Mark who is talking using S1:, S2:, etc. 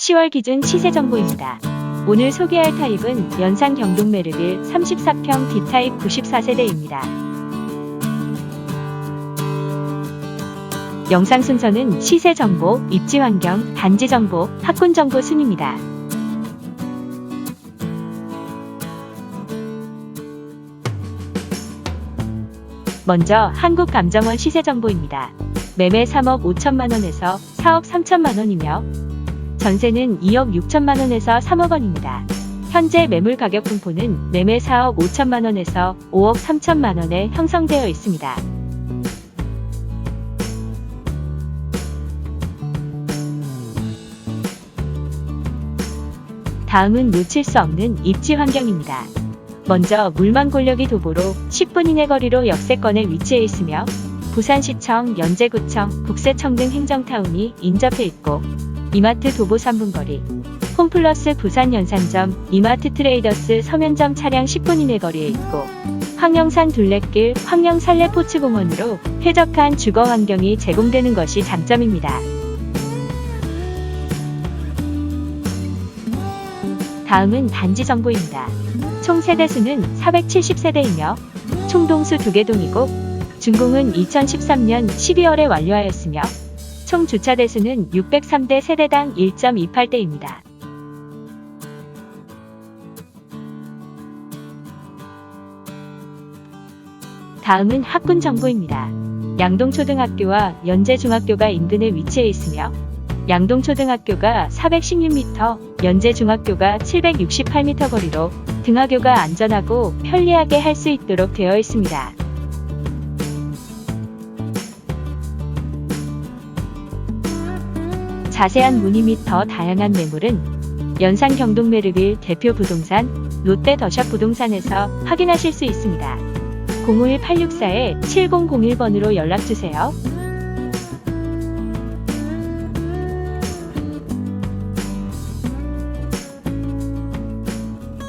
S1: 10월 기준 시세 정보입니다. 오늘 소개할 타입은 연산 경동 메르빌 34평 D타입 94세대입니다. 영상 순서는 시세 정보, 입지 환경, 단지 정보, 학군 정보 순입니다. 먼저 한국감정원 시세 정보입니다. 매매 3억 5천만 원에서 4억 3천만 원이며 전세는 2억 6천만 원에서 3억 원입니다. 현재 매물 가격 분포는 매매 4억 5천만 원에서 5억 3천만 원에 형성되어 있습니다. 다음은 놓칠 수 없는 입지 환경입니다. 먼저 물만 골력이 도보로 10분 이내 거리로 역세권에 위치해 있으며 부산시청, 연제구청, 국세청 등 행정타운이 인접해 있고 이마트 도보 3분 거리, 홈플러스 부산 연산점, 이마트 트레이더스 서면점 차량 10분 이내 거리에 있고 황령산 둘레길, 황령산래 포츠공원으로 쾌적한 주거 환경이 제공되는 것이 장점입니다. 다음은 단지 정보입니다. 총 세대수는 470세대이며 총동수 2개 동이고 준공은 2013년 12월에 완료하였으며 총 주차 대수는 603대 세대당 1.28대입니다. 다음은 학군 정보입니다. 양동초등학교와 연제중학교가 인근에 위치해 있으며 양동초등학교가 416m, 연제중학교가 768m 거리로 등하교가 안전하고 편리하게 할 수 있도록 되어 있습니다. 자세한 문의 및 더 다양한 매물은 연산 경동 메르빌 대표 부동산 롯데 더샵 부동산에서 확인하실 수 있습니다. 051-864-7001번으로 연락주세요.